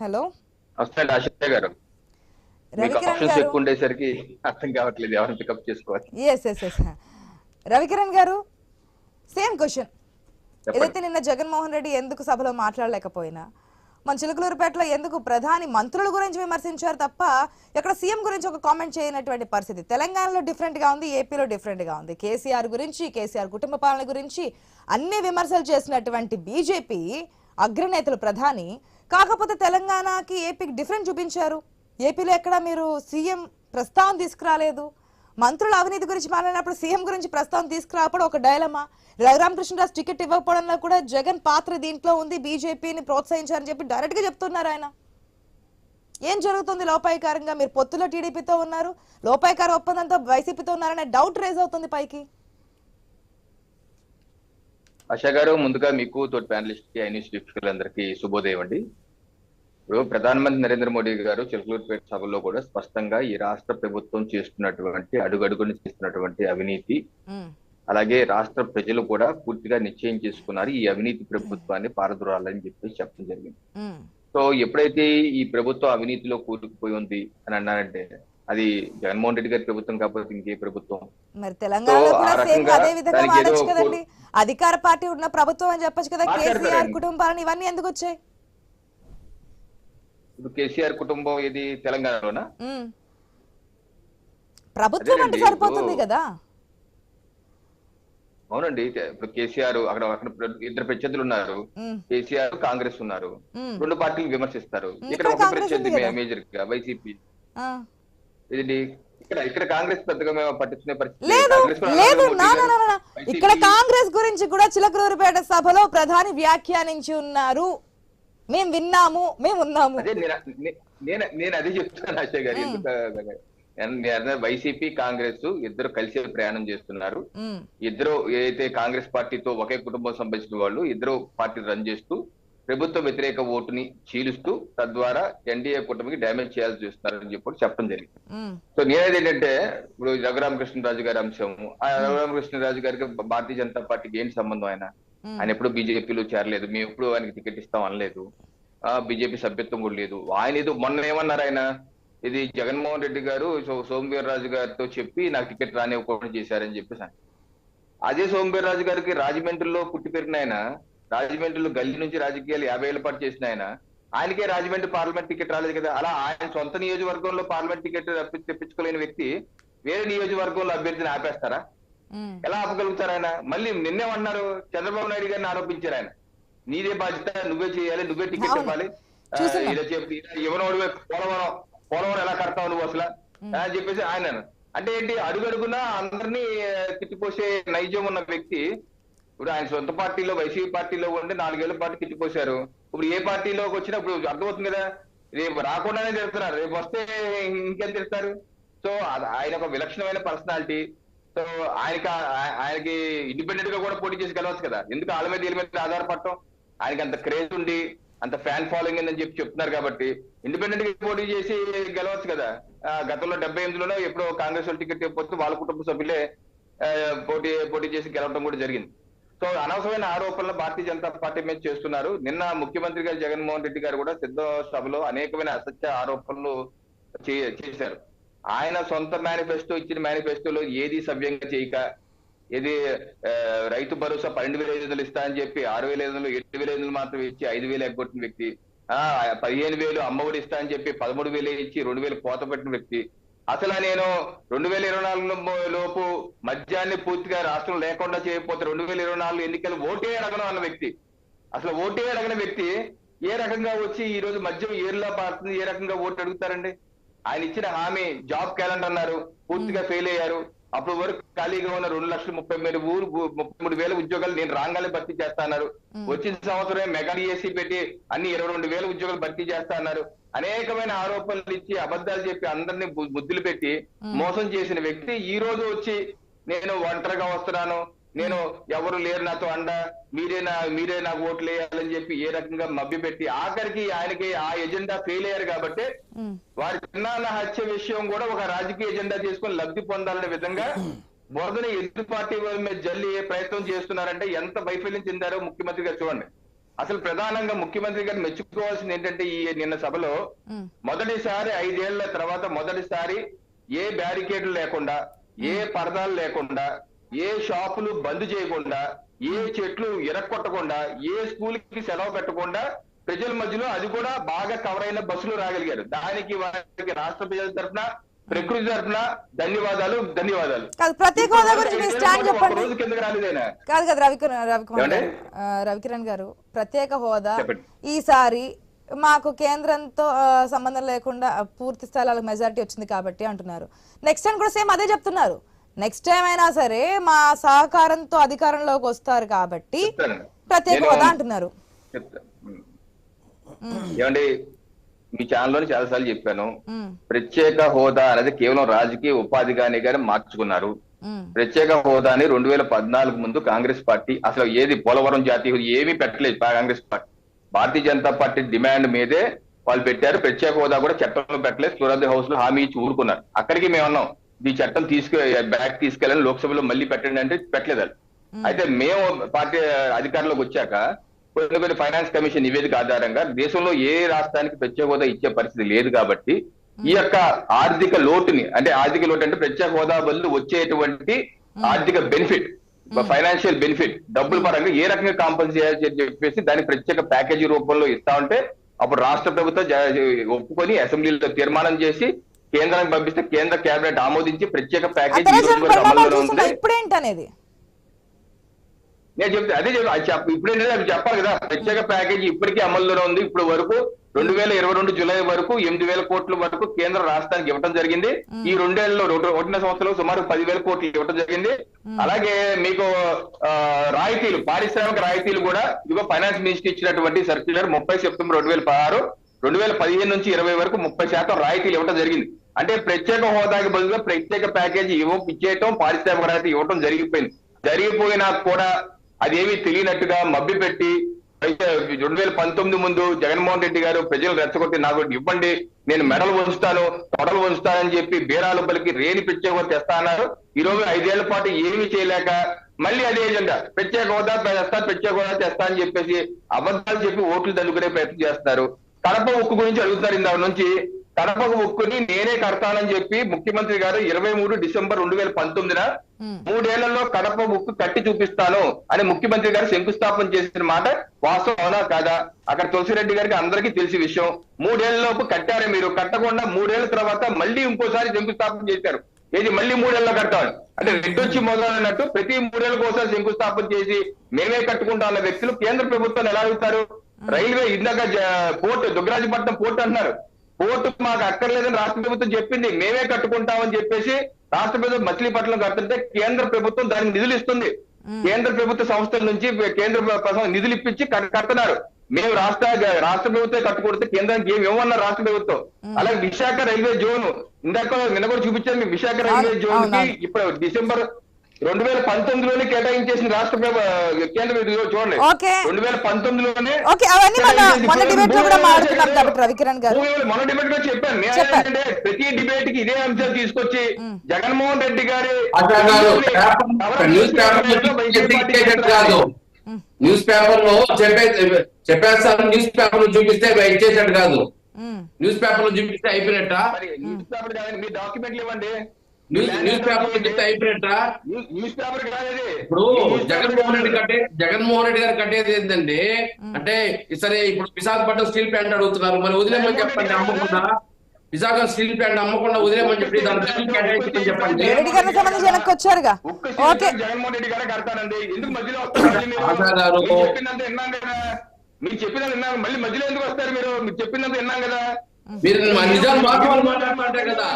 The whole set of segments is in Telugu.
హలో వస్తాండి గారు. రవికిరణ్ ఆప్షన్స్ గారు. ఎక్కువ ఉండేసరికి అర్థం కావట్లేదు ఎవరిని పికప్ చేసుకోవాలి. ఎస్ ఎస్ ఎస్ రవికిరణ్ గారు సేమ్ క్వశ్చన్. ఏదైతే నిన్న జగన్మోహన్ రెడ్డి ఎందుకు సభలో మాట్లాడలేకపోయినా మన చిలుకలూరుపేటలో ఎందుకు ప్రధాని మంత్రుల గురించి విమర్శించారు తప్ప ఇక్కడ సీఎం గురించి ఒక కామెంట్ చేయనటువంటి పరిస్థితి. తెలంగాణలో డిఫరెంట్గా ఉంది ఏపీలో డిఫరెంట్గా ఉంది. కేసీఆర్ గురించి కేసీఆర్ కుటుంబ పాలన గురించి అన్ని విమర్శలు చేసినటువంటి బీజేపీ అగ్రనేతలు ప్రధాని కాకపోతే తెలంగాణకి ఏపీకి డిఫరెంట్ చూపించారు. ఏపీలో ఎక్కడ మీరు సీఎం ప్రస్తావన తీసుకురాలేదు. మంత్రుల అవినీతి గురించి మాట్లాడినప్పుడు సీఎం గురించి ప్రస్తావన తీసుకురావడం ఒక డైలమా? రఘురామకృష్ణరాజు టికెట్ ఇవ్వకపోవడంలో కూడా జగన్ పాత్ర దీంట్లో ఉంది. బీజేపీని ప్రోత్సహించారని చెప్పి డైరెక్ట్గా చెప్తున్నారు ఆయన. ఏం జరుగుతుంది? లోపాయికారంగా మీరు పొత్తులో టీడీపీతో ఉన్నారు. లోపాయికార ఒప్పందంతో వైసీపీతో ఉన్నారనే డౌట్ రేజ్ అవుతుంది పైకి. ఆశా గారు ముందుగా మీకు తోటి ప్యానలిస్ట్కి ఐన్యూస్ వీక్షకులందరికీ శుభోదయం అండి. ఇప్పుడు ప్రధానమంత్రి నరేంద్ర మోడీ గారు చిలకలూరుపేట సభలో కూడా స్పష్టంగా ఈ రాష్ట్ర ప్రభుత్వం చేస్తున్నటువంటి అడుగడుగుని చేస్తున్నటువంటి అవినీతి అలాగే రాష్ట్ర ప్రజలు కూడా పూర్తిగా నిశ్చయం చేసుకున్నారు ఈ అవినీతి ప్రభుత్వాన్ని పారదూరాలని చెప్పి చెప్పడం జరిగింది. సో ఎప్పుడైతే ఈ ప్రభుత్వం అవినీతిలో కూరుకుపోయి ఉంది అని అన్నారంటే అది జగన్మోహన్ రెడ్డి గారి ప్రభుత్వం కాకపోతే ఇంకే ప్రభుత్వం. మరి తెలంగాణలో సో, ఆ కూడా సేమ్ రకంగా అదే విధంగా దానికి ఏదో వాడచ్చు కదండి. అధికార పార్టీ ఉన్న ప్రభుత్వం అని చెప్పొచ్చు కదా కేసీఆర్. కుటుంబాలను ఇవన్నీ ఎందుకు వచ్చాయి? ఇప్పుడు కేసీఆర్ కుటుంబం ఇది తెలంగాణలోనా. ప్రభుత్వం అంటే సరిపోతుంది కదా? అవునండి ఇప్పుడు కేసీఆర్ అక్కడ అక్కడ ఇద్దరు ప్రత్యర్థులు ఉన్నారు. కేసీఆర్ కాంగ్రెస్ ఉన్నారు. రెండు పార్టీలు విమర్శిస్తారు. ఇక్కడ ఒక ప్రత్యర్థి. మేజర్గా వైసీపీ. ఇది ఇక్కడ ఇక్కడ కాంగ్రెస్ పెద్దగా మేము పట్టించుకునే పరిస్థితి లేదు. లేదు ఇక్కడ కాంగ్రెస్ గురించి కూడా చిలకలూరుపేట సభలో ప్రధాని వ్యాఖ్యానించి ఉన్నారు. మేము విన్నాము మేము ఉన్నాము. నేను నేను అదే చెప్తున్నాను అజయ్ గారు వైసీపీ కాంగ్రెస్ ఇద్దరు కలిసి ప్రయాణం చేస్తున్నారు. ఇద్దరు ఏదైతే కాంగ్రెస్ పార్టీతో ఒకే కుటుంబం సంబంధించిన వాళ్ళు ఇద్దరు పార్టీలు రన్ చేస్తూ ప్రభుత్వ వ్యతిరేక ఓటుని చీలుస్తూ తద్వారా ఎన్డీఏ కూటమికి డ్యామేజ్ చేయాల్సి చూస్తున్నారని చెప్పి చెప్పడం జరిగింది. సో నేనేది ఏంటంటే ఇప్పుడు రఘురామకృష్ణరాజు గారి అంశం ఆ రఘురామకృష్ణరాజు గారికి భారతీయ జనతా పార్టీకి ఏంటి సంబంధం ఆయన? ఆయన ఎప్పుడు బీజేపీలో చేరలేదు. మేము ఎప్పుడు ఆయనకి టికెట్ ఇస్తాం అనలేదు. ఆ బీజేపీ సభ్యత్వం కూడా లేదు. ఆయన ఏదో మొన్న ఏమన్నారు ఆయన? ఇది జగన్మోహన్ రెడ్డి గారు సో సోమవీర్రాజు గారితో చెప్పి నాకు టికెట్ రానివ్వకుండా చేశారని చెప్పేసి అదే అదే సోమవీర్రాజు గారికి రాజమండ్రిలో పుట్టి పెరిగిన ఆయన రాజమండ్రిలో గల్లీ నుంచి రాజకీయాలు యాభై ఏళ్ళ పాటు చేసిన ఆయన ఆయనకే రాజమండ్రి పార్లమెంట్ టికెట్ రాలేదు కదా. అలా ఆయన సొంత నియోజకవర్గంలో పార్లమెంట్ టికెట్ తెప్పించుకోలేని వ్యక్తి వేరే నియోజకవర్గంలో అభ్యర్థిని ఆపేస్తారా? ఎలా ఆపగలుగుతారు ఆయన? మళ్ళీ నిన్నేమన్నారు చంద్రబాబు నాయుడు గారిని ఆరోపించారు ఆయన. నీదే బాధ్యత నువ్వే చేయాలి నువ్వే టికెట్. ఇవ్వాలి. ఇలా చెప్పి పోలవరం పోలవరం ఎలా కడతావు నువ్వు అసలు? అని చెప్పేసి ఆయన. అంటే ఏంటి అడుగడుగునా అందరినీ తిట్టిపోసే నైజం ఉన్న వ్యక్తి ఇప్పుడు ఆయన సొంత పార్టీలో వైసీపీ పార్టీలో ఉండి నాలుగేళ్ళ పాటు తిట్టిపోశారు ఇప్పుడు ఏ పార్టీలోకి వచ్చినా ఇప్పుడు అర్థమవుతుంది కదా రేపు రాకుండానే తిడుతున్నారు రేపు వస్తే ఇంకేం తిడతారు? సో ఆయన ఒక విలక్షణమైన పర్సనాలిటీ. సో ఆయనకి ఆయనకి ఇండిపెండెంట్గా కూడా పోటీ చేసి గెలవచ్చు కదా. ఎందుకు వాళ్ళ మీద వీళ్ళ మీద ఆధారపడటం? ఆయనకి అంత క్రేజ్ ఉండి అంత ఫ్యాన్ ఫాలోయింగ్ ఉందని చెప్పి చెప్తున్నారు కాబట్టి ఇండిపెండెంట్గా పోటీ చేసి గెలవచ్చు కదా. గతంలో డెబ్బై ఎనిమిదిలోనో ఎప్పుడో కాంగ్రెస్ వాళ్ళు టికెట్ ఇవ్వకపోతే వాళ్ళ కుటుంబ సభ్యులే పోటీ పోటీ చేసి గెలవడం కూడా జరిగింది. సో అనవసరమైన ఆరోపణలు భారతీయ జనతా పార్టీ మీద చేస్తున్నారు. నిన్న ముఖ్యమంత్రి గారు జగన్మోహన్ రెడ్డి గారు కూడా సిద్ధ సభలో అనేకమైన అసత్య ఆరోపణలు చే- చేశారు. ఆయన సొంత మేనిఫెస్టో ఇచ్చిన మేనిఫెస్టోలో ఏది సవ్యంగా చేయక ఏది రైతు భరోసా పన్నెండు వేల ఐదు వందలు ఇస్తా అని చెప్పి ఆరు వేల ఐదు వందలు ఏడు వేల ఐదు వందలు మాత్రం ఇచ్చి ఐదు వేలు ఎగ్గొట్టిన వ్యక్తి ఆ పదిహేను వేలు అమ్మఒడి ఇస్తా అని చెప్పి పదమూడు వేలు ఇచ్చి రెండు వేలు కోత పెట్టిన వ్యక్తి. అసలు నేను రెండు వేల ఇరవై నాలుగు లోపు మద్యాన్ని పూర్తిగా రాష్ట్రం లేకుండా చేయకపోతే రెండు వేల ఇరవై నాలుగు ఎన్నికలు ఓటే అడగను అన్న వ్యక్తి. అసలు ఓటే అడగని వ్యక్తి ఏ రకంగా వచ్చి ఈ రోజు మద్యం ఏర్లా పారుతుంది ఏ రకంగా ఓటు అడుగుతారండి? ఆయన ఇచ్చిన హామీ జాబ్ క్యాలెండర్ అన్నారు. పూర్తిగా ఫెయిల్ అయ్యారు. అప్పుడు వరకు ఖాళీగా ఉన్న రెండు లక్షల ముప్పై మూడు ఊరు ముప్పై మూడు వేల ఉద్యోగాలు నేను రాగానే భర్తీ చేస్తా అన్నారు. వచ్చిన సంవత్సరం మెగా డిఎస్సి పెట్టి అన్ని ఇరవై రెండు వేల ఉద్యోగాలు భర్తీ చేస్తా అన్నారు. అనేకమైన ఆరోపణలు ఇచ్చి అబద్ధాలు చెప్పి అందరినీ బుద్ధులు పెట్టి మోసం చేసిన వ్యక్తి ఈ రోజు వచ్చి నేను ఒంటరిగా వస్తున్నాను. నేను ఎవరు లేరు నాతో అండ మీరే నా మీరే నాకు ఓట్లు వేయాలని చెప్పి ఏ రకంగా మభ్యపెట్టి ఆఖరికి ఆయనకి ఆ ఎజెండా ఫెయిల్ అయ్యారు కాబట్టి వారి చిన్నాన్న హత్య విషయం కూడా ఒక రాజకీయ ఎజెండా చేసుకొని లబ్ధి పొందాలనే విధంగా బురదని ఎదురు పార్టీ మీద జల్లి ప్రయత్నం చేస్తున్నారంటే ఎంత వైఫల్యం చెందారో ముఖ్యమంత్రి గారు చూడండి. అసలు ప్రధానంగా ముఖ్యమంత్రి గారు మెచ్చుకోవాల్సింది ఏంటంటే ఈ నిన్న సభలో మొదటిసారి ఐదేళ్ళ తర్వాత మొదటిసారి ఏ బ్యారికేడ్లు లేకుండా ఏ పరదాలు లేకుండా ఏ షాపులు బంద్ చేయకుండా ఏ చెట్లు ఎరక్కొట్టకుండా ఏ స్కూల్కి సెలవు పెట్టకుండా ప్రజల మధ్యలో అది కూడా బాగా కవర్ అయిన బస్సులు రాగలిగారు. దానికి వారికి రాష్ట్ర ప్రజల తరఫున ప్రకృతి తరఫున ధన్యవాదాలు ధన్యవాదాలు. కాదు ప్రత్యేక హోదా గురించి మీ స్టాండ్ ఒక చెప్పండి. రోజు కిందకి రాలేదైనా? కాదు కదా రవికిరణ్ రవికుమార్ రవికిరణ్ గారు ప్రత్యేక హోదా. ఈసారి మాకు కేంద్రంతో సంబంధం లేకుండా పూర్తి స్థాయిలో మెజారిటీ వచ్చింది కాబట్టి అంటున్నారు. నెక్స్ట్ టైం కూడా సేమ్ అదే చెప్తున్నారు. నెక్స్ట్ టైం అయినా సరే మా సహకారంతో అధికారంలోకి వస్తారు కాబట్టి. ప్రత్యేక హోదా అంటున్నారు. ఏమండి మీ ఛానల్లోనే చాలా సార్లు చెప్పాను ప్రత్యేక హోదా అనేది కేవలం రాజకీయ ఉపాధిగానే కానీ మార్చుకున్నారు. ప్రత్యేక హోదాని రెండు వేల పద్నాలుగు ముందు కాంగ్రెస్ పార్టీ అసలు ఏది పోలవరం జాతీయ ఏమీ పెట్టలేదు Congress party. Bharatiya Janata Party demand మీదే వాళ్ళు పెట్టారు. ప్రత్యేక హోదా కూడా చట్టంలో పెట్టలేదు. సూరత్ హౌస్లో హామీ ఇచ్చి ఊరుకున్నారు. అక్కడికి మేము అన్నాం ఈ చట్టం తీసుకు బ్యాక్ తీసుకెళ్ళని లోక్సభలో మళ్ళీ పెట్టండి అంటే పెట్టలేదు. అయితే మేము పార్టీ అధికారంలోకి వచ్చాక కొన్ని కొన్ని ఫైనాన్స్ కమిషన్ నివేదిక ఆధారంగా దేశంలో ఏ రాష్ట్రానికి ప్రత్యేక హోదా ఇచ్చే పరిస్థితి లేదు కాబట్టి ఈ యొక్క ఆర్థిక లోటుని అంటే ఆర్థిక లోటు అంటే ప్రత్యేక హోదా బదులు వచ్చేటువంటి ఆర్థిక బెనిఫిట్ ఫైనాన్షియల్ బెనిఫిట్ డబ్బుల పరంగా ఏ రకంగా కాంపన్సేట్ చేయాలని చెప్పేసి దాని ప్రత్యేక ప్యాకేజీ రూపంలో ఇస్తా ఉంటే అప్పుడు రాష్ట్ర ప్రభుత్వం ఒప్పుకొని అసెంబ్లీలో తీర్మానం చేసి కేంద్రానికి పంపిస్తే కేంద్ర కేబినెట్ ఆమోదించి ప్రత్యేక ప్యాకేజీ ఈ రోజు అతను వరకు పరిణామాలు అమల్లోనే చూస్తున్నా ఉంది. ఇప్పుడేంటి అనేది నేను చెప్తే అదే చెప్ప అది చెప్ప ఇప్పుడు ఏంటంటే అది చెప్పాలి కదా ప్రత్యేక ప్యాకేజీ ఇప్పటికీ అమల్లోనే ఉంది. ఇప్పుడు వరకు రెండు వేల ఇరవై రెండు జూలై వరకు ఎనిమిది వేల కోట్ల వరకు కేంద్ర రాష్ట్రానికి ఇవ్వడం జరిగింది. ఈ రెండేళ్ళలో రెండు ఒకటిన సంవత్సరంలో సుమారు పదివేల కోట్లు ఇవ్వడం జరిగింది. అలాగే మీకు రాయితీలు పారిశ్రామిక రాయితీలు కూడా ఇదిగో ఫైనాన్స్ మినిస్టర్ ఇచ్చినటువంటి సర్క్యులర్ ముప్పై సెప్టెంబర్ రెండు వేల పదహారు రెండు వేల పదిహేను నుంచి ఇరవై వరకు ముప్పై శాతం రాయితీలు ఇవ్వడం జరిగింది. అంటే ప్రత్యేక హోదాకి బదులుగా ప్రత్యేక ప్యాకేజీ ఇవ్వ ఇచ్చేయటం పారిశ్రామిక రాయితీ ఇవ్వటం జరిగిపోయింది. జరిగిపోయినా కూడా అదేమీ తెలియనట్టుగా మబ్బి పెట్టి అయితే రెండు వేల పంతొమ్మిది ముందు జగన్మోహన్ రెడ్డి గారు ప్రజలు రెచ్చగొట్టి నాకు ఇవ్వండి నేను మెడలు వంచుతాను తొడలు వంచుతానని చెప్పి బీరాలు పలికి రేణి ప్రత్యేక హోదా తెస్తా అన్నారు. ఈ రోజు ఐదేళ్ళ పాటు ఏమీ చేయలేక మళ్ళీ అదే ఎజెండా. ప్రత్యేక హోదా తెస్తా ప్రత్యేక హోదా తెస్తా అని చెప్పేసి అబద్ధాలు చెప్పి ఓట్లు తల్లుకునే ప్రయత్నం చేస్తున్నారు. కడప ఉక్కు గురించి అడుగుతారు ఇందా నుంచి. కడప ఉక్కుని నేనే కడతానని చెప్పి ముఖ్యమంత్రి గారు ఇరవై మూడు డిసెంబర్ రెండు వేల పంతొమ్మిదిన మూడేళ్ళలో కడప ఉక్కు కట్టి చూపిస్తాను అని ముఖ్యమంత్రి గారు శంకుస్థాపన చేసిన మాట వాస్తవం అవునా కాదా? అక్కడ తులసిరెడ్డి గారికి అందరికీ తెలిసి విషయం. మూడేళ్ళలోపు కట్టారే మీరు. కట్టకుండా మూడేళ్ళ తర్వాత మళ్ళీ ఇంకోసారి శంకుస్థాపన చేశారు. ఏది మళ్ళీ మూడేళ్ళలో కట్టాలి? అంటే రెడ్డొచ్చి మొదలైనట్టు ప్రతి మూడేళ్ళకి ఒకసారి శంకుస్థాపన చేసి మేమే కట్టుకుంటా అన్న వ్యక్తులు కేంద్ర ప్రభుత్వాన్ని ఎలా అడుగుతారు? రైల్వే ఇందాక పోర్టు దుగ్గరాజపట్నం పోర్టు అంటున్నారు. పోర్టు మాకు అక్కర్లేదని రాష్ట్ర ప్రభుత్వం చెప్పింది. మేమే కట్టుకుంటామని చెప్పేసి రాష్ట్ర ప్రభుత్వం మచిలీపట్నం కడుతుంటే కేంద్ర ప్రభుత్వం దానికి నిధులు ఇస్తుంది. కేంద్ర ప్రభుత్వ సంస్థల నుంచి కేంద్ర ప్రభుత్వం నిధులు ఇప్పించి కట్- కడుతున్నారు. మేము రాష్ట్ర రాష్ట్ర ప్రభుత్వం కట్టుకుంటే కేంద్రానికి ఏమి ఇవ్వమన్నారు రాష్ట్ర ప్రభుత్వం. అలాగే విశాఖ రైల్వే జోన్. ఇందాక నిన్న కూడా చూపించాను విశాఖ రైల్వే జోన్కి. ఇప్పుడు డిసెంబర్ రెండు వేల పంతొమ్మిదిలోనే కేటాయించేసిన రాష్ట్ర కేంద్ర చూడండి. రెండు వేల పంతొమ్మిదిలోనే ఓకే అవన్నీ మన డిబేట్లో కూడా భూమి మాట్లాడుకున్నాం వ్యవహారాలు కాబట్టి రవికిరణ్ గారు. భూమి వ్యవహారాలు మొన్న డిబేట్లో చెప్పాను. నేను చెప్పారు. ఏంటంటే ప్రతి డిబేట్కి ఇదే అంశాలు తీసుకొచ్చి జగన్మోహన్ రెడ్డి గారి న్యూస్ పేపర్లో చెప్పి కాదు న్యూస్ పేపర్లో చెప్పే చెప్పేస్తారు న్యూస్ పేపర్లో చూపిస్తే ఇచ్చేటట్టు కాదు. న్యూస్ పేపర్లో చూపిస్తే అయిపోయినట్ట? న్యూస్ పేపర్ మీ డాక్యుమెంట్లు ఇవ్వండి. న్యూస్ పేపర్ చెప్తే న్యూస్- కాదు ఇప్పుడు జగన్మోహన్ రెడ్డి కట్టే జగన్మోహన్ రెడ్డి గారు కట్టేది ఏంటంటే అంటే సరే ఇప్పుడు విశాఖపట్నం స్టీల్ ప్లాంట్ అడుగుతున్నారు. మరి వదిలేమని చెప్పండి అమ్మకుండా. విశాఖ స్టీల్ ప్లాంట్ అమ్మకుండా వదిలేమని చెప్పి దాని చెప్పండి. జగన్మోహన్ రెడ్డి గారే కడతానండి ఎందుకు మధ్యలో మీరు? ఆశా గారు. మీరు చెప్పినంత విన్నాం కదా. మీరు చెప్పినంత విన్నాం. మళ్ళీ మధ్యలో ఎందుకు వస్తారు మీరు? మీరు చెప్పినంత విన్నాం కదా. మీరు మా నిజాలు వాస్తవాలు మాట్లాడమంటే కదా.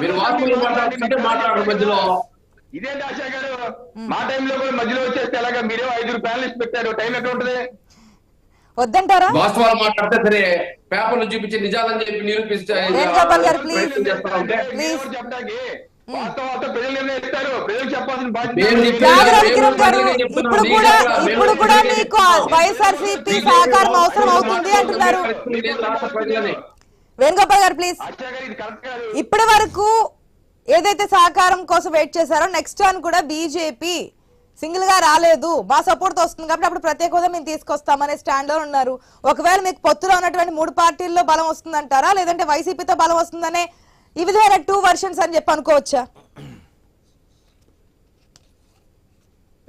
మీరు వాస్తవాలు మాట్లాడుతుంటే మాట్లాడరు మధ్యలో ఇదేంటి ఆశా గారు మా టైంలో కూడా మధ్యలో వచ్చేస్తే ఎలాగా మీరేమో ఐదుగురు ప్యానలిస్ట్ పెట్టారు టైం ఎక్కడ ఉంటుంది వద్దంటారా వాస్తవాలు మాట్లాడితే సరే పేపర్లు చూపించి నిజాలని చెప్పి నిరూపిస్తే చెప్పడానికి ఇప్పుడు కూడా ఇప్పుడు కూడా మీకు. వైఎస్ఆర్సీపీ సహకారం అవసరం అవుతుంది అంటున్నారు వేణుగోపాల్ గారు ప్లీజ్ ఇప్పటి వరకు ఏదైతే సహకారం కోసం వెయిట్ చేశారో నెక్స్ట్ టర్న్ కూడా బీజేపీ సింగిల్గా రాలేదు. మా సపోర్ట్ వస్తుంది కాబట్టి అప్పుడు ప్రత్యేక హోదా మేము తీసుకొస్తామనే స్టాండ్లో ఉన్నారు. ఒకవేళ మీకు పొత్తులో ఉన్నటువంటి మూడు పార్టీల్లో బలం వస్తుందంటారా? లేదంటే వైసీపీతో బలం వస్తుందనే ఈ విధమైన టూ వర్షన్స్ అని చెప్పి అనుకోవచ్చా?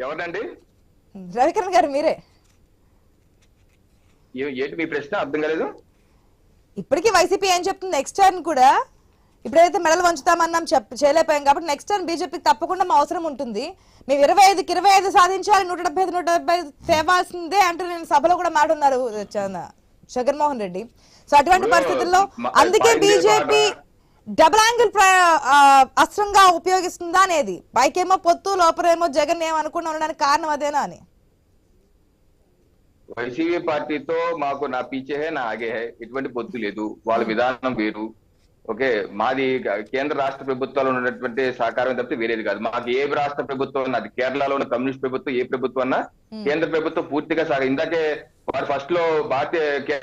ఎవరండి రవికిరణ్ గారు మీరే. ఏంటి మీ ప్రశ్న? అర్థం కాలేదు? ఇప్పటికీ వైసీపీ ఏం చెప్తుంది? నెక్స్ట్ టర్న్ కూడా ఇప్పుడైతే మెడలు వంచుతామన్నాం చెప్ చేయలేకపోయాం కాబట్టి నెక్స్ట్ టర్న్ బీజేపీకి తప్పకుండా మా అవసరం ఉంటుంది. మేము ఇరవై ఐదుకి ఇరవై ఐదు సాధించాలి నూట డెబ్బై ఐదు నూట డెబ్బై ఐదు తేవాల్సిందే అంటూ నేను సభలో కూడా మాట్లాడున్నారు జగన్మోహన్ రెడ్డి. సో అటువంటి పరిస్థితుల్లో అందుకే బీజేపీ డబుల్ యాంగిల్ అస్త్రంగా ఉపయోగిస్తుందా అనేది? పైకేమో పొత్తు లోపలేమో జగన్ ఏమనుకున్నా ఉండడానికి కారణం అదేనా అని. వైసీపీ పార్టీతో మాకు నా పీచే హే నా ఆగే హే. ఎటువంటి పొత్తు లేదు. వాళ్ళ విధానం వేరు. ఓకే మాది కేంద్ర రాష్ట్ర ప్రభుత్వాలు ఉన్నటువంటి సహకారం తప్పితే వేరేది కాదు. మాకు ఏ రాష్ట్ర ప్రభుత్వం అది కేరళలో ఉన్న కమ్యూనిస్ట్ ప్రభుత్వం ఏ ప్రభుత్వం అన్నా కేంద్ర ప్రభుత్వం పూర్తిగా సహ ఇందాకే వారు ఫస్ట్లో భారతీయ కేంద్ర